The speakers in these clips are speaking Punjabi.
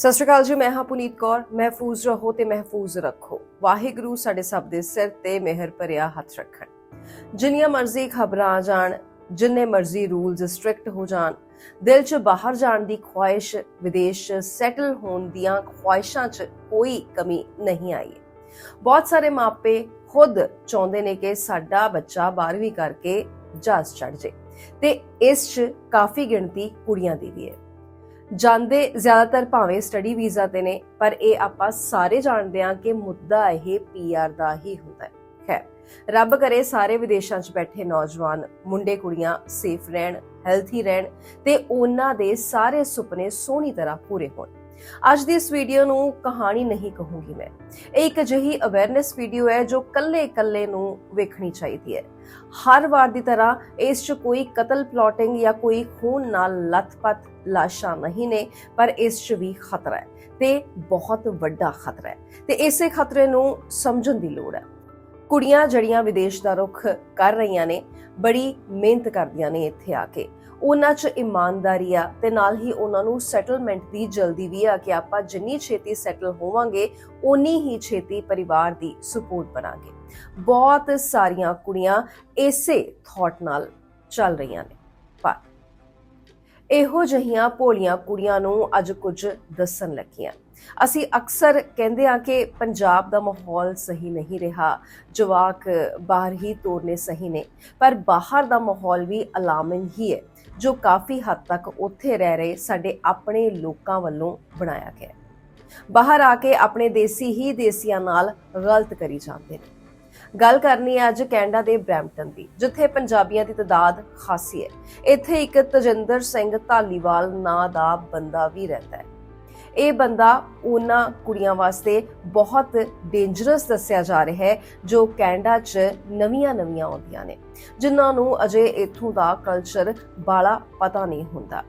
ਸਤਿ ਸ਼੍ਰੀ ਅਕਾਲ ਜੀ, ਮੈਂ ਹਾਂ ਪੁਨੀਤ ਕੌਰ। ਮਹਿਫੂਜ਼ ਰਹੋ ਤੇ ਮਹਿਫੂਜ਼ ਰੱਖੋ। ਵਾਹਿਗੁਰੂ ਸਾਡੇ ਸਭ ਦੇ ਸਿਰ ਤੇ ਮਿਹਰ ਭਰਿਆ ਹੱਥ ਰੱਖਣ। ਜਿੰਨੀਆਂ ਮਰਜ਼ੀ ਖਬਰਾਂ ਆ ਜਾਣ, ਜਿੰਨੇ ਮਰਜ਼ੀ ਰੂਲਸ ਸਟ੍ਰਿਕਟ ਹੋ ਜਾਣ, ਦਿਲ 'ਚ ਬਾਹਰ ਜਾਣ ਦੀ ਖੁਆਇਸ਼, ਵਿਦੇਸ਼ 'ਚ ਸੈਟਲ ਹੋਣ ਦੀਆਂ ਖੁਆਇਸ਼ਾਂ 'ਚ ਕੋਈ ਕਮੀ ਨਹੀਂ ਆਈ। ਬਹੁਤ ਸਾਰੇ ਮਾਪੇ ਖੁਦ ਚਾਹੁੰਦੇ ਨੇ ਕਿ ਸਾਡਾ ਬੱਚਾ 12ਵੀਂ ਕਰਕੇ ਜਹਾਜ਼ ਚੜ੍ਹ ਜੇ ਤੇ ਇਸ 'ਚ ਕਾਫੀ ਗਿਣਤੀ ਕੁੜੀਆਂ ਦੀ ਵੀ ਹੈ। ਜਾਂਦੇ ਜ਼ਿਆਦਾਤਰ ਭਾਵੇਂ ਸਟੱਡੀ ਵੀਜ਼ਾ ਤੇ ਨੇ, ਪਰ ਇਹ ਆਪਾਂ ਸਾਰੇ ਜਾਣਦੇ ਹਾਂ ਕਿ ਮੁੱਦਾ ਇਹ ਪੀਆਰ ਦਾ ਹੀ ਹੁੰਦਾ ਹੈ। ਖੈਰ, ਰੱਬ ਕਰੇ ਸਾਰੇ ਵਿਦੇਸ਼ਾਂ 'ਚ ਬੈਠੇ ਨੌਜਵਾਨ, ਮੁੰਡੇ ਕੁੜੀਆਂ ਸੇਫ ਰਹਿਣ ਹੈਲਥੀ ਰਹਿਣ ਤੇ ਉਹਨਾਂ ਦੇ ਸਾਰੇ ਸੁਪਨੇ ਸੋਹਣੀ ਤਰ੍ਹਾਂ ਪੂਰੇ ਹੋਣ। ਅੱਜ ਦੀ ਇਸ ਵੀਡੀਓ ਨੂੰ ਕਹਾਣੀ ਨਹੀਂ ਕਹੂੰਗੀ ਮੈਂ। ਇਹ ਇੱਕ ਅਜਿਹੀ ਅਵੇਅਰਨੈਸ ਵੀਡੀਓ ਹੈ ਜੋ ਕੱਲੇ-ਕੱਲੇ ਨੂੰ ਵੇਖਣੀ ਚਾਹੀਦੀ ਹੈ। ਹਰ ਵਾਰ ਦੀ ਤਰ੍ਹਾਂ ਇਸ 'ਚ ਕੋਈ ਕਤਲ ਪਲਾਟਿੰਗ ਜਾਂ ਕੋਈ ਖੂਨ ਨਾਲ ਲੱਥਪੱਥ ਲਾਸ਼ਾਂ ਨਹੀਂ ਨੇ, ਪਰ ਇਸ 'ਚ ਵੀ ਖਤਰਾ ਹੈ ਤੇ ਬਹੁਤ ਵੱਡਾ ਖਤਰਾ ਹੈ ਤੇ ਇਸੇ ਖਤਰੇ ਨੂੰ ਸਮਝਣ ਦੀ ਲੋੜ ਹੈ। ਕੁੜੀਆਂ ਜੜੀਆਂ ਵਿਦੇਸ਼ ਦਾ ਰੁਖ ਕਰ ਰਹੀਆਂ ਨੇ, ਬੜੀ ਮਿਹਨਤ ਕਰਦੀਆਂ ਨੇ ਇੱਥੇ ਆ ਕੇ। ਉਹਨਾਂ 'ਚ ਇਮਾਨਦਾਰੀ ਆ ਤੇ ਨਾਲ ਹੀ ਉਹਨਾਂ ਨੂੰ ਸੈਟਲਮੈਂਟ ਦੀ ਜਲਦੀ ਵੀ ਆ ਕਿ ਆਪਾਂ ਜਿੰਨੀ ਛੇਤੀ ਸੈਟਲ ਹੋਵਾਂਗੇ ਉਨੀ ਹੀ ਛੇਤੀ ਪਰਿਵਾਰ ਦੀ ਸਪੋਰਟ ਬਣਾਂਗੇ। ਬਹੁਤ ਸਾਰੀਆਂ ਕੁੜੀਆਂ ਇਸੇ ਥਾਟ ਨਾਲ ਚੱਲ ਰਹੀਆਂ ਨੇ। ਪਰ ਇਹੋ ਜਹੀਆਂ ਭੋਲੀਆਂ ਕੁੜੀਆਂ ਨੂੰ ਅੱਜ ਕੁਝ ਦੱਸਣ ਲੱਗੀਆਂ। ਅਸੀਂ ਅਕਸਰ ਕਹਿੰਦੇ ਆ ਕਿ ਪੰਜਾਬ ਦਾ ਮਾਹੌਲ ਸਹੀ ਨਹੀਂ ਰਿਹਾ, ਜਵਾਕ ਬਾਹਰ ਹੀ ਤੋਰਨੇ ਸਹੀ ਨੇ, ਪਰ ਬਾਹਰ ਦਾ ਮਾਹੌਲ ਵੀ ਅਲਾਰਮਿੰਗ ਹੀ ਹੈ। ਜੋ ਕਾਫੀ ਹੱਦ ਤੱਕ ਉੱਥੇ ਰਹਿ ਰਹੇ ਸਾਡੇ ਆਪਣੇ ਲੋਕਾਂ ਵੱਲੋਂ ਬਣਾਇਆ ਗਿਆ ਬਾਹਰ ਆ ਕੇ ਆਪਣੇ ਦੇਸੀ ਹੀ ਦੇਸੀਆਂ ਨਾਲ ਗਲਤ ਕਰੀ ਜਾਂਦੇ ਨੇ। ਗੱਲ ਕਰਨੀ ਹੈ ਅੱਜ ਕੈਨੇਡਾ ਦੇ ਬ੍ਰੈਂਪਟਨ ਦੀ, ਜਿੱਥੇ ਪੰਜਾਬੀਆਂ ਦੀ ਤਦਾਦ ਖਾਸੀ ਹੈ। ਇੱਥੇ ਇੱਕ ਤਜਿੰਦਰ ਸਿੰਘ ਧਾਲੀਵਾਲ ਨਾਂ ਦਾ ਬੰਦਾ ਵੀ ਰਹਿੰਦਾ ਹੈ। ਇਹ ਬੰਦਾ ਉਹਨਾਂ ਕੁੜੀਆਂ ਵਾਸਤੇ ਬਹੁਤ ਡੇਂਜਰਸ ਦੱਸਿਆ ਜਾ ਰਿਹਾ ਹੈ, ਜੋ ਕੈਨੇਡਾ 'ਚ ਨਵੀਆਂ-ਨਵੀਆਂ ਆਉਂਦੀਆਂ ਨੇ, ਜਿਨ੍ਹਾਂ ਨੂੰ ਅਜੇ ਇੱਥੋਂ ਦਾ ਕਲਚਰ ਬਾਲਾ ਪਤਾ ਨਹੀਂ ਹੁੰਦਾ।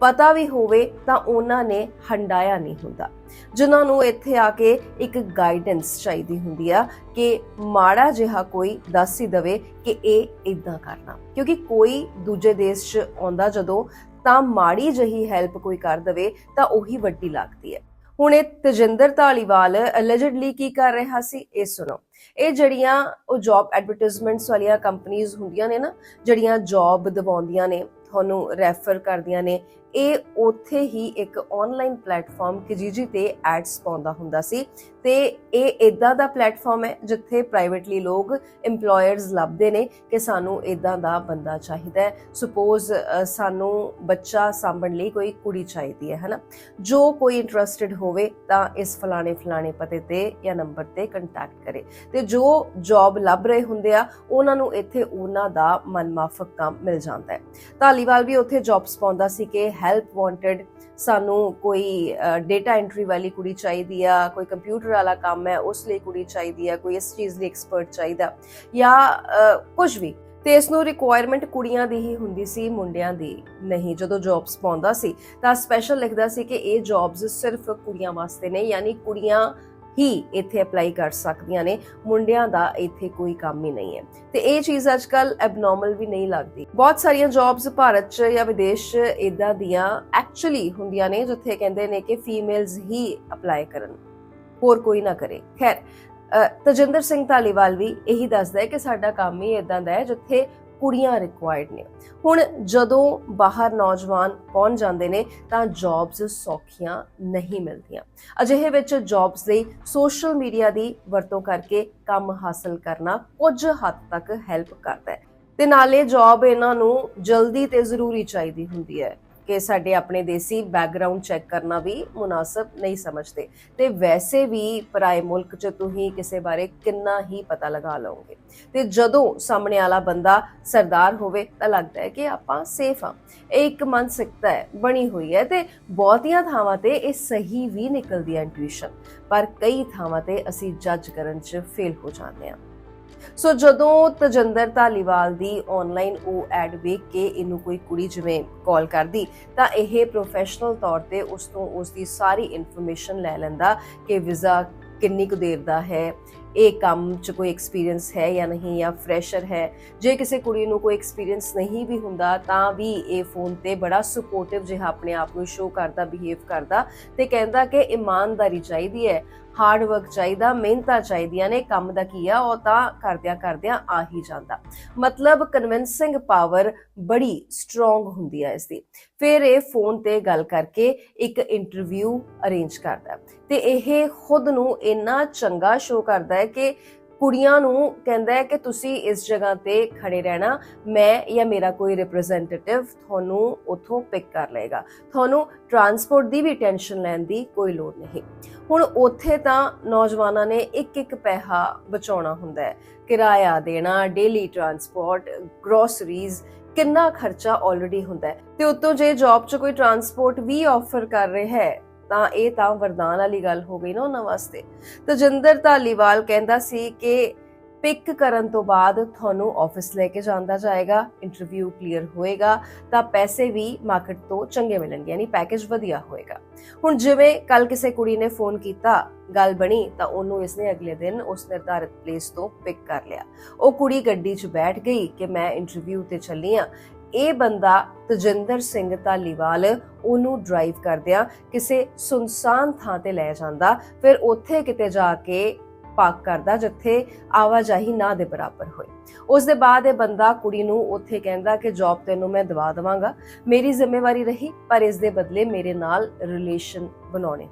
ਪਤਾ ਵੀ ਹੋਵੇ ਤਾਂ ਉਹਨਾਂ ਨੇ ਹੰਡਾਇਆ ਨਹੀਂ ਹੁੰਦਾ, ਜਿਨ੍ਹਾਂ ਨੂੰ ਇੱਥੇ ਆ ਕੇ ਇੱਕ ਗਾਈਡੈਂਸ ਚਾਹੀਦੀ ਹੁੰਦੀ ਆ ਕਿ ਮਾੜਾ ਜਿਹਾ ਕੋਈ ਦੱਸ ਹੀ ਦਵੇ ਕਿ ਇਹ ਇਦਾਂ ਕਰਨਾ। ਕਿਉਂਕਿ ਕੋਈ ਦੂਜੇ ਦੇਸ਼ 'ਚ ਆਉਂਦਾ ਜਦੋਂ ਤਾਂ ਮਾੜੀ ਜਹੀ ਹੈਲਪ ਕੋਈ ਕਰ ਦਵੇ, ਤਾਂ ਉਹੀ ਵੱਡੀ ਲੱਗਦੀ ਹੈ। ਹੁਣ ਇਹ ਤਜਿੰਦਰ ਧਾਲੀਵਾਲ ਅਲੈਜਡਲੀ ਕੀ ਕਰ ਰਿਹਾ ਸੀ, ਇਹ ਸੁਣੋ। ਇਹ ਜਿਹੜੀਆਂ ਉਹ ਜੌਬ ਐਡਵਰਟਾਈਜ਼ਮੈਂਟਸ ਵਾਲੀਆਂ ਕੰਪਨੀਆਂ ਹੁੰਦੀਆਂ ਨੇ ਨਾ, ਜਿਹੜੀਆਂ ਜੌਬ ਦਿਵਾਉਂਦੀਆਂ ਨੇ, ਤੁਹਾਨੂੰ ਰੈਫਰ ਕਰਦੀਆਂ ਨੇ ਇਹ ਉੱਥੇ ਹੀ ਇੱਕ ਆਨਲਾਈਨ ਪਲੇਟਫਾਰਮ ਕਿਜੀਜੀ ਤੇ ਐਡਸ ਪਾਉਂਦਾ ਹੁੰਦਾ ਸੀ ਤੇ ਇਹ ਇਦਾਂ ਦਾ ਪਲੇਟਫਾਰਮ ਹੈ ਜਿੱਥੇ ਪ੍ਰਾਈਵੇਟਲੀ ਲੋਕ EMPLOYERS ਲੱਭਦੇ ਨੇ ਕਿ ਸਾਨੂੰ ਇਦਾਂ ਦਾ ਬੰਦਾ ਚਾਹੀਦਾ ਹੈ। ਸੁਪੋਜ਼ ਸਾਨੂੰ ਬੱਚਾ ਸਾਂਭਣ ਲਈ ਕੋਈ ਕੁੜੀ ਚਾਹੀਦੀ ਹੈ, ਹਨਾ? ਜੋ ਕੋਈ ਇੰਟਰਸਟਿਡ ਹੋਵੇ ਤਾਂ ਇਸ ਫਲਾਣੇ ਫਲਾਣੇ ਪਤੇ ਤੇ ਜਾਂ ਨੰਬਰ ਤੇ ਕੰਟੈਕਟ ਕਰੇ। ਤੇ ਜੋ ਜੌਬ ਲੱਭ ਰਹੇ ਹੁੰਦੇ ਆ, ਉਹਨਾਂ ਨੂੰ ਇੱਥੇ ਉਹਨਾਂ ਦਾ ਮਨਮਾਫਕ ਕੰਮ ਮਿਲ ਜਾਂਦਾ ਹੈ। ਧਾਲੀਵਾਲ ਵੀ ਉੱਥੇ ਜੌਬਸ ਪਾਉਂਦਾ ਸੀ ਕਿ ਹੈਲਪ ਵਾਂਟਡ ਸਾਨੂੰ ਕੋਈ ਡੇਟਾ ਐਂਟਰੀ ਵਾਲੀ ਕੁੜੀ ਚਾਹੀਦੀ ਆ, ਕੋਈ ਕੰਪਿਊਟਰ ਵਾਲਾ ਕੰਮ ਹੈ, ਉਸ ਲਈ ਕੁੜੀ ਚਾਹੀਦੀ ਆ, ਕੋਈ ਇਸ ਚੀਜ਼ ਲਈ ਐਕਸਪਰਟ ਚਾਹੀਦਾ। ਜਾਂ ਕੁਝ ਵੀ। ਤੇ ਇਸ ਨੂੰ ਰਿਕੁਆਇਰਮੈਂਟ ਕੁੜੀਆਂ ਦੀ ਹੀ ਹੁੰਦੀ ਸੀ, ਮੁੰਡਿਆਂ ਦੀ ਨਹੀਂ, ਜਦੋਂ ਜੌਬਸ ਪਾਉਂਦਾ ਸੀ। ਤਾਂ ਸਪੈਸ਼ਲ ਲਿਖਦਾ ਸੀ ਕਿ ਇਹ ਜੌਬਸ ਸਿਰਫ ਕੁੜੀਆਂ ਵਾਸਤੇ ਨੇ, ਯਾਨੀ ਕੁੜੀਆਂ ਹੀ ਇੱਥੇ ਅਪਲਾਈ ਕਰ ਸਕਦੀਆਂ ਨੇ। ਮੁੰਡਿਆਂ ਦਾ ਇੱਥੇ ਕੋਈ ਕੰਮ ਹੀ ਨਹੀਂ ਹੈ। ਤੇ ਇਹ ਚੀਜ਼ ਅੱਜਕੱਲ ਐਬਨੋਰਮਲ ਵੀ ਨਹੀਂ ਲੱਗਦੀ। ਬਹੁਤ ਸਾਰੀਆਂ ਜੌਬਸ ਭਾਰਤ 'ਚ ਜਾਂ ਵਿਦੇਸ਼ 'ਚ ਇਦਾਂ ਦੀਆਂ ਐਕਚੁਅਲੀ ਹੁੰਦੀਆਂ ਨੇ, ਜਿੱਥੇ ਕਹਿੰਦੇ ਨੇ ਕਿ ਫੀਮੇਲਸ ਹੀ ਅਪਲਾਈ ਕਰਨ। ਹੋਰ ਕੋਈ ਨਾ ਕਰੇ। ਖੈਰ ਤਜਿੰਦਰ ਸਿੰਘ ਧਾਲੀਵਾਲ ਵੀ ਇਹੀ ਦੱਸਦਾ ਹੈ ਕਿ ਸਾਡਾ ਕੰਮ ਹੀ ਇਦਾਂ ਦਾ ਹੈ, ਜਿੱਥੇ ਕੁੜੀਆਂ ਰਿਕੁਆਇਰਡ ਨੇ। ਹੁਣ ਜਦੋਂ ਬਾਹਰ ਨੌਜਵਾਨ ਪਹੁੰਚ ਜਾਂਦੇ ਨੇ, ਤਾਂ ਜੌਬਸ ਸੌਖੀਆਂ ਨਹੀਂ ਮਿਲਦੀਆਂ। ਅਜਿਹੇ ਵਿੱਚ ਜੌਬਸ ਲਈ ਸੋਸ਼ਲ ਮੀਡੀਆ ਦੀ ਵਰਤੋਂ ਕਰਕੇ ਕੰਮ ਹਾਸਲ ਕਰਨਾ ਕੁਝ ਹੱਦ ਤੱਕ ਹੈਲਪ ਕਰਦਾ ਹੈ। ਤੇ ਨਾਲੇ ਜੌਬ ਇਹਨਾਂ ਨੂੰ ਜਲਦੀ ਤੇ ਜ਼ਰੂਰੀ ਚਾਹੀਦੀ ਹੁੰਦੀ ਹੈ। ਕਿ ਸਾਡੇ ਆਪਣੇ ਦੇਸੀ ਬੈਕਗ੍ਰਾਉਂਡ ਚੈੱਕ ਕਰਨਾ ਵੀ ਮੁਨਾਸਬ ਨਹੀਂ ਸਮਝਦੇ। ਤੇ ਵੈਸੇ ਵੀ ਪਰਾਏ ਮੁਲਕ 'ਚ ਤੁਸੀਂ ਕਿਸੇ ਬਾਰੇ ਕਿੰਨਾ ਹੀ ਪਤਾ ਲਗਾ ਲਓਗੇ। ਤੇ ਜਦੋਂ ਸਾਹਮਣੇ ਵਾਲਾ ਬੰਦਾ ਸਰਦਾਰ ਹੋਵੇ ਤਾਂ ਲੱਗਦਾ ਹੈ ਕਿ ਆਪਾਂ ਸੇਫ ਆ ਇਹ ਇੱਕ ਮਾਨਸਿਕਤਾ ਹੈ, ਬਣੀ ਹੋਈ ਹੈ ਤੇ ਬਹੁਤੀਆਂ ਥਾਵਾਂ ਤੇ ਇਹ ਸਹੀ ਵੀ ਨਿਕਲਦੀ ਹੈ ਇੰਟੂਇਸ਼ਨ ਪਰ ਕਈ ਥਾਵਾਂ ਤੇ ਅਸੀਂ ਜੱਜ ਕਰਨ 'ਚ ਫੇਲ ਹੋ ਜਾਂਦੇ ਹਾਂ। ਸੋ ਜਦੋਂ ਤਜਿੰਦਰ ਧਾਲੀਵਾਲ ਦੀ ਆਨਲਾਈਨ ਉਹ ਐਡ ਵੇਖ ਕੇ ਇਹਨੂੰ ਕੋਈ ਕੁੜੀ ਜਿਵੇਂ ਕਾਲ ਕਰਦੀ, ਤਾਂ ਇਹ ਪ੍ਰੋਫੈਸ਼ਨਲ ਤੌਰ ਤੇ ਉਸ ਤੋਂ ਉਸ ਦੀ ਸਾਰੀ ਇਨਫੋਰਮੇਸ਼ਨ ਲੈ ਲੈਂਦਾ ਕਿ ਵੀਜ਼ਾ ਕਿੰਨੀ ਕੁ ਦੇਰ ਦਾ ਹੈ ਇਹ ਕੰਮ 'ਚ ਕੋਈ ਐਕਸਪੀਰੀਅੰਸ ਹੈ ਜਾਂ ਨਹੀਂ ਜਾਂ ਫਰੈਸ਼ਰ ਹੈ, ਜੇ ਕਿਸੇ ਕੁੜੀ ਨੂੰ ਕੋਈ ਐਕਸਪੀਰੀਅੰਸ ਨਹੀਂ ਵੀ ਹੁੰਦਾ ਤਾਂ ਵੀ ਇਹ ਫੋਨ ਤੇ ਬੜਾ ਸਪੋਰਟਿਵ ਜਿਹਾ ਆਪਣੇ ਆਪ ਨੂੰ ਸ਼ੋ ਕਰਦਾ ਬਿਹੇਵ ਕਰਦਾ ਤੇ ਕਹਿੰਦਾ ਕਿ ਇਮਾਨਦਾਰੀ ਚਾਹੀਦੀ ਹੈ ਹਾਰਡ ਵਰਕ ਚਾਹੀਦਾ, ਮਿਹਨਤਾਂ ਚਾਹੀਦੀਆਂ ਨੇ, ਕੰਮ ਦਾ ਕੀ ਆ, ਉਹ ਤਾਂ ਕਰਦਿਆਂ ਕਰਦਿਆਂ ਆ ਹੀ ਜਾਂਦਾ। ਮਤਲਬ ਕਨਵਿੰਸਿੰਗ ਪਾਵਰ ਬੜੀ ਸਟਰੋਂਗ ਹੁੰਦੀ ਹੈ ਇਸ ਦੀ ਫਿਰ ਇਹ ਫੋਨ ਤੇ ਗੱਲ ਕਰਕੇ ਇੱਕ ਇੰਟਰਵਿਊ ਅਰੇਂਜ ਕਰਦਾ ਹੈ ਤੇ ਇਹ ਖੁਦ ਨੂੰ ਇੰਨਾ ਚੰਗਾ ਸ਼ੋ ਕਰਦਾ ਹੈ ਕਿ ਕੁੜੀਆਂ ਨੂੰ ਕਹਿੰਦਾ ਹੈ ਕਿ ਤੁਸੀਂ ਇਸ ਜਗ੍ਹਾ ਤੇ ਖੜੇ ਰਹਿਣਾ, ਮੈਂ ਜਾਂ ਮੇਰਾ ਕੋਈ ਰਿਪਰੈਜ਼ੈਂਟੇਟਿਵ ਤੁਹਾਨੂੰ ਉੱਥੋਂ ਪਿਕ ਕਰ ਲਏਗਾ। ਤੁਹਾਨੂੰ ਟਰਾਂਸਪੋਰਟ ਦੀ ਵੀ ਟੈਨਸ਼ਨ ਲੈਣ ਦੀ ਕੋਈ ਲੋੜ ਨਹੀਂ। ਹੁਣ ਉੱਥੇ ਤਾਂ ਨੌਜਵਾਨਾਂ ਨੇ ਇੱਕ ਇੱਕ ਪੈਸਾ ਬਚਾਉਣਾ ਹੁੰਦਾ ਹੈ। ਕਿਰਾਇਆ ਦੇਣਾ ਡੇਲੀ ਟਰਾਂਸਪੋਰਟ ਗਰੋਸਰੀਜ਼ ਕਿੰਨਾ ਖਰਚਾ ਆਲਰੇਡੀ ਹੁੰਦਾ ਹੈ। ਤੇ ਉਤੋਂ ਜੇ ਜੌਬ 'ਚ ਕੋਈ ਟਰਾਂਸਪੋਰਟ ਵੀ ਆਫਰ ਕਰ ਰਿਹਾ ਹੈ ਤਾਂ ਇਹ ਤਾਂ ਵਰਦਾਨ ਵਾਲੀ ਗੱਲ ਹੋ ਗਈ ਨਾ ਉਹਨਾਂ ਵਾਸਤੇ। ਤਜਿੰਦਰ ਧਾਲੀਵਾਲ ਕਹਿੰਦਾ ਸੀ ਕਿ ਪਿਕ ਕਰਨ ਤੋਂ ਬਾਅਦ ਤੁਹਾਨੂੰ ਆਫਿਸ ਲੈ ਕੇ ਜਾਂਦਾ ਜਾਏਗਾ ਇੰਟਰਵਿਊ ਕਲੀਅਰ ਹੋਏਗਾ, ਤਾਂ ਪੈਸੇ ਵੀ ਮਾਰਕੀਟ ਤੋਂ ਚੰਗੇ ਮਿਲਣਗੇ, ਯਾਨੀ ਪੈਕੇਜ ਵਧੀਆ ਹੋਏਗਾ। ਹੁਣ ਜਿਵੇਂ ਕੱਲ ਕਿਸੇ ਕੁੜੀ ਨੇ ਫੋਨ ਕੀਤਾ, ਗੱਲ ਬਣੀ, ਤਾਂ ਉਹਨੂੰ ਇਸਨੇ ਅਗਲੇ ਦਿਨ ਉਸ ਨਿਰਧਾਰਿਤ ਪਲੇਸ ਤੋਂ ਪਿਕ ਕਰ ਲਿਆ। ਉਹ ਕੁੜੀ ਗੱਡੀ 'ਚ ਬੈਠ ਗਈ ਕਿ ਮੈਂ ਇੰਟਰਵਿਊ ਤੇ ਚੱਲੀ ਆ ਇਹ ਬੰਦਾ ਤਜਿੰਦਰ ਸਿੰਘ ਧਾਲੀਵਾਲ ਉਹਨੂੰ ਡਰਾਈਵ ਕਰਦਿਆਂ ਕਿਸੇ ਸੁਨਸਾਨ ਥਾਂ ਤੇ ਲੈ ਜਾਂਦਾ, ਫਿਰ ਉੱਥੇ ਕਿਤੇ ਜਾ ਕੇ ਪਾਰਕ ਕਰਦਾ ਜਿੱਥੇ ਆਵਾਜਾਈ ਨਾ ਦੇ ਬਰਾਬਰ ਹੋਏ। ਉਸ ਦੇ ਬਾਅਦ ਇਹ ਬੰਦਾ ਕੁੜੀ ਨੂੰ ਉੱਥੇ ਕਹਿੰਦਾ ਕਿ ਜੌਬ ਤੈਨੂੰ ਮੈਂ ਦਵਾ ਦਵਾਂਗਾ, ਮੇਰੀ ਜ਼ਿੰਮੇਵਾਰੀ ਰਹੀ, ਪਰ ਇਸ ਦੇ ਬਦਲੇ ਮੇਰੇ ਨਾਲ ਰਿਲੇਸ਼ਨ ਬਣਾਉਣੇ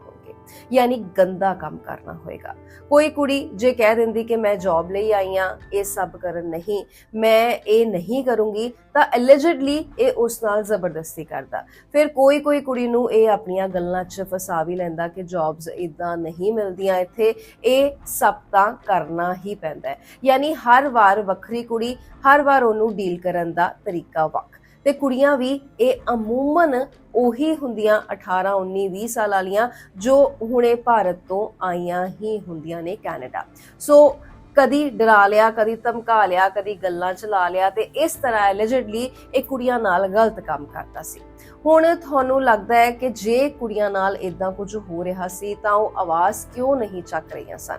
ਯਾਨੀ ਗੰਦਾ ਕੰਮ ਕਰਨਾ ਹੋਏਗਾ। ਕੋਈ ਕੁੜੀ ਜੇ ਕਹਿ ਦਿੰਦੀ ਕਿ ਮੈਂ ਜੌਬ ਲਈ ਆਈ ਆ, ਇਹ ਸਭ ਕਰਨ ਨਹੀਂ, ਮੈਂ ਇਹ ਨਹੀਂ ਕਰੂੰਗੀ, ਤਾਂ ਐਲਿਜਿਡਲੀ ਇਹ ਉਸ ਨਾਲ ਜ਼ਬਰਦਸਤੀ ਕਰਦਾ। ਫਿਰ ਕੋਈ ਕੋਈ ਕੁੜੀ ਨੂੰ ਇਹ ਆਪਣੀਆਂ ਗੱਲਾਂ 'ਚ ਫਸਾ ਵੀ ਲੈਂਦਾ ਕਿ ਜੌਬਸ ਇਦਾਂ ਨਹੀਂ ਮਿਲਦੀਆਂ ਇੱਥੇ, ਇਹ ਸਭ ਤਾਂ ਕਰਨਾ ਹੀ ਪੈਂਦਾ ਹੈ। ਯਾਨੀ ਹਰ ਵਾਰ ਵੱਖਰੀ ਕੁੜੀ, ਹਰ ਵਾਰ ਉਹਨੂੰ ਡੀਲ ਕਰਨ ਦਾ ਤਰੀਕਾ ਵੱਖ। ਤੇ ਕੁੜੀਆਂ ਵੀ ਇਹ ਅਮੂਮਨ ਉਹੀ ਹੁੰਦੀਆਂ 18 19 20 ਸਾਲ ਵਾਲੀਆਂ ਜੋ ਹੁਣੇ ਭਾਰਤ ਤੋਂ ਆਈਆਂ ਹੀ ਹੁੰਦੀਆਂ ਨੇ ਕੈਨੇਡਾ। ਸੋ ਕਦੀ ਡਰਾ ਲਿਆ, ਕਦੀ ਧਮਕਾ ਲਿਆ, ਕਦੀ ਗੱਲਾਂ ਚਲਾ ਲਿਆ ਤੇ ਇਸ ਤਰ੍ਹਾਂ ਐਲਿਜਿਡਲੀ ਇਹ ਕੁੜੀਆਂ ਨਾਲ ਗਲਤ ਕੰਮ ਕਰਦਾ ਸੀ। ਹੁਣ ਤੁਹਾਨੂੰ ਲੱਗਦਾ ਹੈ ਕਿ ਜੇ ਕੁੜੀਆਂ ਨਾਲ ਇਦਾਂ ਕੁਝ ਹੋ ਰਿਹਾ ਸੀ ਤਾਂ ਉਹ ਆਵਾਜ਼ ਕਿਉਂ ਨਹੀਂ ਚੱਕ ਰਹੀਆਂ ਸਨ?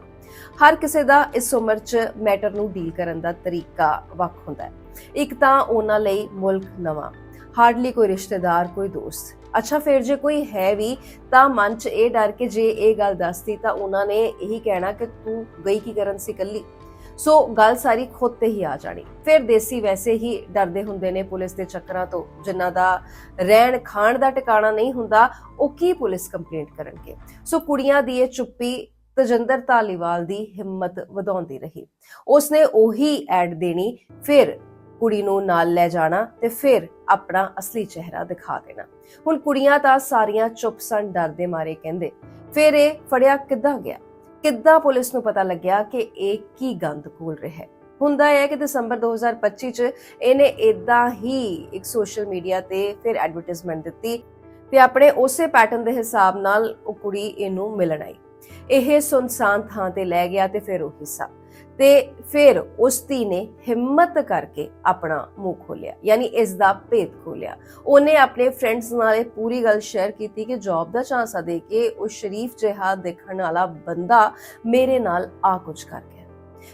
ਹਰ ਕਿਸੇ ਦਾ ਇਸ ਉਮਰ 'ਚ ਮੈਟਰ ਨੂੰ ਡੀਲ ਕਰਨ ਦਾ ਤਰੀਕਾ ਵੱਖ ਹੁੰਦਾ ਹੈ। ਇੱਕ ਤਾਂ ਉਹਨਾਂ ਲਈ ਮੁਲਕ ਨਵਾਂ ਹਾਰਡਲੀ ਕੋਈ ਰਿਸ਼ਤੇਦਾਰ, ਕੋਈ ਦੋਸਤ। ਅੱਛਾ, ਫਿਰ ਜੇ ਕੋਈ ਹੈ ਵੀ, ਤਾਂ ਮਨ 'ਚ ਇਹ ਡਰ ਕਿ ਜੇ ਇਹ ਗੱਲ ਦੱਸਦੀ ਤਾਂ ਉਹਨਾਂ ਨੇ ਇਹੀ ਕਹਿਣਾ ਕਿ ਤੂੰ ਗਈ ਕੀ ਕਰਨ ਸੀ ਕੱਲੀ ਸੋ ਗੱਲ ਸਾਰੀ ਖੁਦ ਤੇ ਹੀ ਆ ਜਾਣੀ। ਫਿਰ ਦੇਸੀ ਵੈਸੇ ਹੀ ਡਰਦੇ ਹੁੰਦੇ ਨੇ ਪੁਲਿਸ ਦੇ ਚੱਕਰਾਂ ਤੋਂ, ਜਿਨ੍ਹਾਂ ਦਾ ਰਹਿਣ ਖਾਣ ਦਾ ਟਿਕਾਣਾ ਨਹੀਂ ਹੁੰਦਾ, ਉਹ ਕੀ ਪੁਲਿਸ ਕੰਪਲੇਂਟ ਕਰਨਗੇ? ਸੋ ਕੁੜੀਆਂ ਦੀ ਇਹ ਚੁੱਪੀ ਤਜਿੰਦਰ ਧਾਲੀਵਾਲ ਦੀ ਹਿੰਮਤ ਵਧਾਉਂਦੀ ਰਹੀ। ਉਸਨੇ ਉਹੀ ਐਡ ਦੇਣੀ, ਫਿਰ ਕੁੜੀ ਨੂੰ ਨਾਲ ਲੈ ਜਾਣਾ ਤੇ ਫਿਰ ਆਪਣਾ ਅਸਲੀ ਚਿਹਰਾ ਦਿਖਾ ਦੇਣਾ। ਹੁਣ ਕੁੜੀਆਂ ਤਾਂ ਸਾਰੀਆਂ ਚੁੱਪ ਸਨ ਡਰ ਦੇ ਮਾਰੇ ਕਹਿੰਦੇ, ਫਿਰ ਇਹ ਫੜਿਆ ਕਿੱਦਾਂ ਗਿਆ? ਕਿੱਦਾਂ ਪੁਲਿਸ ਨੂੰ ਪਤਾ ਲੱਗਿਆ ਕਿ ਇਹ ਕੀ ਗੰਦ ਕੋਲ ਰਿਹਾ ਹੈ। ਹੁੰਦਾ ਹੈ ਕਿ ਦਸੰਬਰ 2025 ਚ ਇਹਨੇ ਇਦਾਂ ਹੀ ਇੱਕ ਸੋਸ਼ਲ ਮੀਡੀਆ ਤੇ ਫਿਰ ਐਡਵਰਟਾਈਜ਼ਮੈਂਟ ਦਿੱਤੀ ਤੇ ਆਪਣੇ ਉਸੇ ਪੈਟਰਨ ਦੇ ਹਿਸਾਬ ਨਾਲ ਉਹ ਕੁੜੀ ਇਹਨੂੰ ਮਿਲਣ ਆਈ। ਇਹ ਸੁਨਸਾਨ ਥਾਂ ਤੇ ਲੈ ਗਿਆ ਤੇ ਫਿਰ ਉਹ ਹਿੱਸਾ। ਤੇ ਫਿਰ ਉਸ ਧੀ ਨੇ ਹਿੰਮਤ ਕਰਕੇ ਆਪਣਾ ਮੂੰਹ ਖੋਲਿਆ ਯਾਨੀ ਇਸ ਦਾ ਭੇਦ ਖੋਲਿਆ ਉਹਨੇ ਆਪਣੇ ਫਰੈਂਡਸ ਨਾਲ ਇਹ ਪੂਰੀ ਗੱਲ ਸ਼ੇਅਰ ਕੀਤੀ ਕਿ ਜੌਬ ਦਾ ਚਾਂਸਾ ਦੇ ਕੇ ਉਹ ਸ਼ਰੀਫ ਜਿਹਾ ਦੇਖਣ ਵਾਲਾ ਬੰਦਾ ਮੇਰੇ ਨਾਲ ਆ ਕੁਝ ਕਰ ਗਿਆ।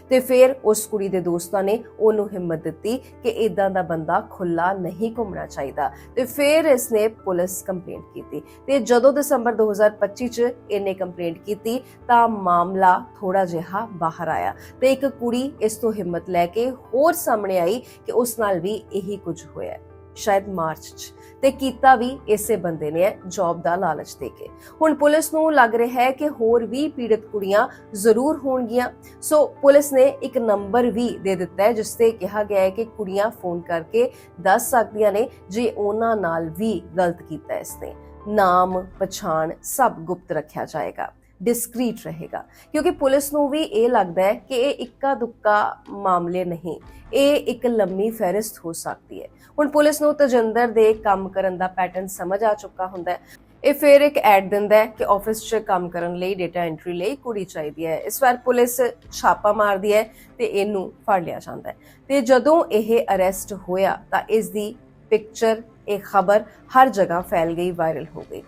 ਤੇ ਫਿਰ ਉਸ ਕੁੜੀ ਦੇ ਦੋਸਤਾਂ ਨੇ ਉਹਨੂੰ ਹਿੰਮਤ ਦਿੱਤੀ ਕਿ ਇਦਾਂ ਦਾ ਬੰਦਾ ਖੁੱਲਾ ਨਹੀਂ ਘੁੰਮਣਾ ਚਾਹੀਦਾ। ਤੇ ਫਿਰ ਇਸਨੇ ਪੁਲਿਸ ਕੰਪਲੇਂਟ ਕੀਤੀ। ਤੇ ਜਦੋਂ ਦਸੰਬਰ 2025 ਚ ਇਹਨੇ ਕੰਪਲੇਂਟ ਕੀਤੀ, ਤਾਂ ਮਾਮਲਾ ਥੋੜਾ ਜਿਹਾ ਬਾਹਰ ਆਇਆ। ਤੇ ਇੱਕ ਕੁੜੀ ਇਸ ਤੋਂ ਹਿੰਮਤ ਲੈ ਕੇ ਹੋਰ ਸਾਹਮਣੇ ਆਈ ਕਿ ਉਸ ਨਾਲ ਵੀ ਇਹੀ ਕੁਝ ਹੋਇਆ। ਸ਼ਾਇਦ ਮਾਰਚ ਚ। ਤੇ ਕੀਤਾ ਵੀ ਇਸੇ ਬੰਦੇ ਨੇ ਜੌਬ ਦਾ ਲਾਲਚ ਦੇ ਕੇ। ਹੁਣ ਪੁਲਿਸ ਨੂੰ ਲੱਗ ਰਿਹਾ ਹੈ ਕਿ ਹੋਰ ਵੀ ਪੀੜਤ ਕੁੜੀਆਂ ਜ਼ਰੂਰ ਹੋਣਗੀਆਂ। ਸੋ ਪੁਲਿਸ ਨੇ ਇੱਕ ਨੰਬਰ ਵੀ ਦੇ ਦਿੱਤਾ ਹੈ, ਜਿਸ ਤੇ ਕਿਹਾ ਗਿਆ ਹੈ ਕਿ ਕੁੜੀਆਂ ਫੋਨ ਕਰਕੇ ਦੱਸ ਸਕਦੀਆਂ ਨੇ ਜੇ ਉਹਨਾਂ ਨਾਲ ਵੀ ਗਲਤ ਕੀਤਾ ਹੈ ਇਸਨੇ ਨਾਮ, ਪਛਾਣ ਸਭ ਗੁਪਤ ਰੱਖਿਆ ਜਾਏਗਾ। ਡਿਸਕ੍ਰੀਟ ਰਹੇਗਾ। ਕਿਉਂਕਿ ਪੁਲਿਸ ਨੂੰ ਵੀ ਇਹ ਲੱਗਦਾ ਹੈ ਕਿ ਇਹ ਇੱਕਾ ਦੁੱਕਾ ਮਾਮਲੇ ਨਹੀਂ, ਇਹ ਇੱਕ ਲੰਮੀ ਫਹਿਰਿਸਤ ਹੋ ਸਕਦੀ ਹੈ। ਹੁਣ ਪੁਲਿਸ ਨੂੰ ਤਜਿੰਦਰ ਦੇ ਕੰਮ ਕਰਨ ਦਾ ਪੈਟਰਨ ਸਮਝ ਆ ਚੁੱਕਾ ਹੁੰਦਾ ਹੈ। ਇਹ ਫਿਰ ਇੱਕ ਐਡ ਦਿੰਦਾ ਹੈ ਕਿ ਆਫਿਸ 'ਚ ਕੰਮ ਕਰਨ ਲਈ ਡਾਟਾ ਐਂਟਰੀ ਲਈ ਕੁੜੀ ਚਾਹੀਦੀ ਹੈ। ਇਸ ਵਾਰ ਪੁਲਿਸ ਛਾਪਾ ਮਾਰਦੀ ਹੈ ਤੇ ਇਹਨੂੰ ਫੜ ਲਿਆ ਜਾਂਦਾ ਹੈ। ਤੇ ਜਦੋਂ ਇਹ ਅਰੈਸਟ ਹੋਇਆ ਤਾਂ ਇਸ ਦੀ ਪਿਕਚਰ ਇਹ ਖਬਰ ਹਰ ਜਗ੍ਹਾ ਫੈਲ ਗਈ ਵਾਇਰਲ ਹੋ ਗਈ।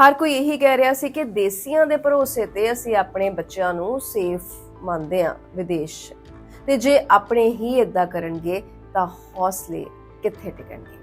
ਹਰ ਕੋਈ ਇਹੀ ਕਹਿ ਰਿਹਾ ਸੀ ਕਿ ਦੇਸੀਆਂ ਦੇ ਭਰੋਸੇ ਤੇ ਅਸੀਂ ਆਪਣੇ ਬੱਚਿਆਂ ਨੂੰ ਸੇਫ ਮੰਨਦੇ ਆ ਵਿਦੇਸ਼। 'ਚ। ਤੇ ਜੇ ਆਪਣੇ ਹੀ ਇਦਾਂ ਕਰਨਗੇ, ਤਾਂ ਹੌਸਲੇ ਕਿੱਥੇ ਟਿਕਣਗੇ?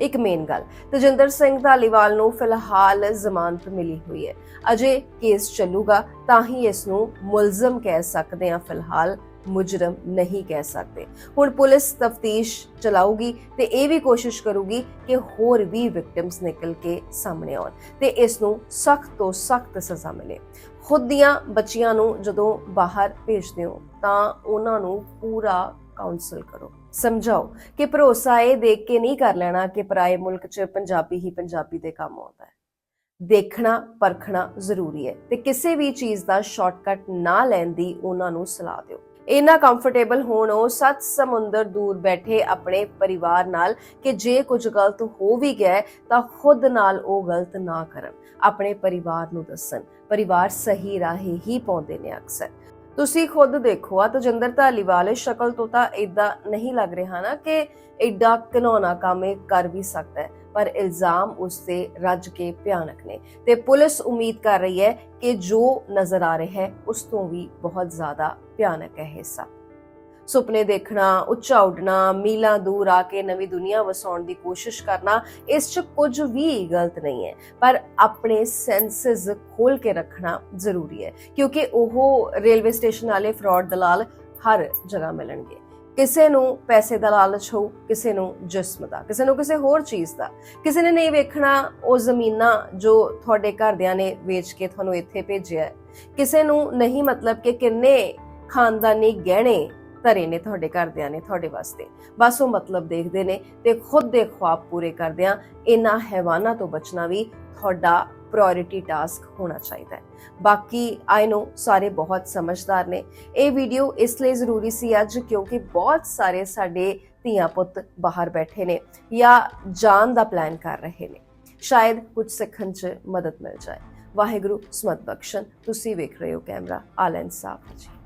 ਇੱਕ ਮੇਨ ਗੱਲ, ਤਜਿੰਦਰ ਸਿੰਘ ਧਾਲੀਵਾਲ ਨੂੰ ਫਿਲਹਾਲ ਜ਼ਮਾਨਤ ਮਿਲੀ ਹੋਈ ਹੈ। ਅਜੇ ਕੇਸ ਚੱਲੂਗਾ, ਤਾਂ ਹੀ ਇਸ ਨੂੰ ਮੁਲਜ਼ਮ ਕਹਿ ਸਕਦੇ ਆ ਫਿਲਹਾਲ। ਮੁਜਰਮ ਨਹੀਂ ਕਹਿ ਸਕਦੇ। ਹੁਣ ਪੁਲਿਸ ਤਫਤੀਸ਼ ਚਲਾਊਗੀ ਤੇ ਇਹ ਵੀ ਕੋਸ਼ਿਸ਼ ਕਰੂਗੀ ਕਿ ਹੋਰ ਵੀ ਵਿਕਟਿਮਸ ਨਿਕਲ ਕੇ ਸਾਹਮਣੇ ਆਉਣ ਤੇ ਇਸ ਨੂੰ ਸਖਤ ਤੋਂ ਸਖਤ ਸਜ਼ਾ ਮਿਲੇ। ਖੁਦ ਦੀਆਂ ਬੱਚੀਆਂ ਨੂੰ ਜਦੋਂ ਬਾਹਰ ਭੇਜਦੇ ਹੋ ਤਾਂ ਉਹਨਾਂ ਨੂੰ ਪੂਰਾ ਕਾਉਂਸਲ ਕਰੋ। ਸਮਝਾਓ ਕਿ ਭਰੋਸਾ ਇਹ ਦੇਖ ਕੇ ਨਹੀਂ ਕਰ ਲੈਣਾ ਕਿ ਪਰਾਏ ਮੁਲਕ 'ਚ ਪੰਜਾਬੀ ਹੀ ਪੰਜਾਬੀ ਦੇ ਕੰਮ ਆਉਂਦਾ ਹੈ। ਦੇਖਣਾ, ਪਰਖਣਾ ਜ਼ਰੂਰੀ ਹੈ ਤੇ ਕਿਸੇ ਵੀ ਚੀਜ਼ ਦਾ ਸ਼ਾਰਟਕਟ ਨਾ ਲੈਣ ਦੀ ਉਹਨਾਂ ਨੂੰ ਸਲਾਹ ਦਿਓ। ਇੰਨਾ ਕੰਫਰਟੇਬਲ ਹੋਣ ਉਹ ਸੱਤ ਸਮੁੰਦਰ ਦੂਰ ਬੈਠੇ ਆਪਣੇ ਪਰਿਵਾਰ ਨਾਲ ਕਿ ਜੇ ਕੁਝ ਗਲਤ ਹੋ ਵੀ ਗਿਆ ਤਾਂ ਖੁਦ ਨਾਲ ਉਹ ਗਲਤ ਨਾ ਕਰਨ। ਆਪਣੇ ਪਰਿਵਾਰ ਨੂੰ ਦੱਸਣ। ਪਰਿਵਾਰ ਸਹੀ ਰਾਹੇ ਹੀ ਪਾਉਂਦੇ ਨੇ ਅਕਸਰ। ਤੁਸੀਂ ਖੁਦ ਦੇਖੋ ਆ, ਤਜਿੰਦਰ ਧਾਲੀਵਾਲ, ਸ਼ਕਲ ਤੋਂ ਤਾਂ ਇਦਾਂ ਨਹੀਂ ਲੱਗ ਰਿਹਾ ਨਾ ਕਿ ਐਡਾ ਘਿਨੌਣਾ ਕੰਮ ਇਹ ਕਰ ਵੀ ਸਕਦਾ ਹੈ, ਪਰ ਇਲਜ਼ਾਮ ਉਸ ਤੇ ਰੱਜ ਕੇ ਭਿਆਨਕ ਨੇ। ਤੇ ਪੁਲਿਸ ਉਮੀਦ ਕਰ ਰਹੀ ਹੈ ਕਿ ਜੋ ਨਜ਼ਰ ਆ ਰਿਹਾ ਹੈ, ਉਸ ਤੋਂ ਵੀ ਬਹੁਤ ਜ਼ਿਆਦਾ ਭਿਆਨਕ ਹੈ ਹਿੱਸਾ। ਸੁਪਨੇ ਦੇਖਣਾ, ਉੱਚਾ ਉੱਡਣਾ, ਮੀਲਾਂ ਦੂਰ ਆ ਕੇ ਨਵੀਂ ਦੁਨੀਆ ਵਸਾਉਣ ਦੀ ਕੋਸ਼ਿਸ਼ ਕਰਨਾ, ਇਸ 'ਚ ਕੁਝ ਵੀ ਗਲਤ ਨਹੀਂ ਹੈ। ਪਰ ਆਪਣੇ ਸੈਂਸਸ ਖੋਲ ਕੇ ਰੱਖਣਾ ਜ਼ਰੂਰੀ ਹੈ, ਕਿਉਂਕਿ ਉਹ ਰੇਲਵੇ ਸਟੇਸ਼ਨ ਵਾਲੇ ਫਰਾਡ ਦਲਾਲ ਹਰ ਜਗ੍ਹਾ ਮਿਲਣਗੇ। ਕਿਸੇ ਨੂੰ ਪੈਸੇ ਦਾ ਲਾਲਚ ਹੋ ਕਿਸੇ ਨੂੰ ਜਿਸਮ ਦਾ, ਕਿਸੇ ਨੂੰ ਕਿਸੇ ਹੋਰ ਚੀਜ਼ ਦਾ। ਕਿਸੇ ਨੇ ਨਹੀਂ ਵੇਖਣਾ ਉਹ ਜ਼ਮੀਨਾਂ ਜੋ ਤੁਹਾਡੇ ਘਰਦਿਆਂ ਨੇ ਵੇਚ ਕੇ ਤੁਹਾਨੂੰ ਇੱਥੇ ਭੇਜਿਆ ਕਿਸੇ ਨੂੰ ਨਹੀਂ ਮਤਲਬ ਕਿ ਕਿੰਨੇ ਖਾਨਦਾਨੀ ਗਹਿਣੇ ਧਰੇ ਨੇ ਤੁਹਾਡੇ ਘਰਦਿਆਂ ਨੇ, ਤੁਹਾਡੇ ਵਾਸਤੇ। ਬਸ ਉਹ ਮਤਲਬ ਦੇਖਦੇ ਨੇ ਤੇ ਖੁਦ ਦੇ ਖੁਆਬ ਪੂਰੇ ਕਰਦਿਆਂ ਇਹਨਾਂ ਹੈਵਾਨਾਂ ਤੋਂ ਬਚਣਾ ਵੀ ਤੁਹਾਡਾ ਪ੍ਰਾਇੋਰਟੀ ਟਾਸਕ ਹੋਣਾ ਚਾਹੀਦਾ ਹੈ। ਬਾਕੀ ਆਈ ਨੋ ਸਾਰੇ ਬਹੁਤ ਸਮਝਦਾਰ ਨੇ। ਇਹ ਵੀਡੀਓ ਇਸ ਲਈ ਜ਼ਰੂਰੀ ਸੀ ਅੱਜ ਕਿਉਂਕਿ ਬਹੁਤ ਸਾਰੇ ਸਾਡੇ ਧੀਆਂ ਪੁੱਤ ਬਾਹਰ ਬੈਠੇ ਨੇ ਜਾਂ ਜਾਣ ਦਾ ਪਲਾਨ ਕਰ ਰਹੇ ਨੇ। ਸ਼ਾਇਦ ਕੁਝ ਸਿੱਖਣ 'ਚ ਮਦਦ ਮਿਲ ਜਾਏ। ਵਾਹਿਗੁਰੂ ਸਮਤ ਬਖਸ਼ਣ। ਤੁਸੀਂ ਵੇਖ ਰਹੇ ਹੋ ਕੈਮਰਾ, ਆਲਨ ਸਾਹਿਬ ਜੀ।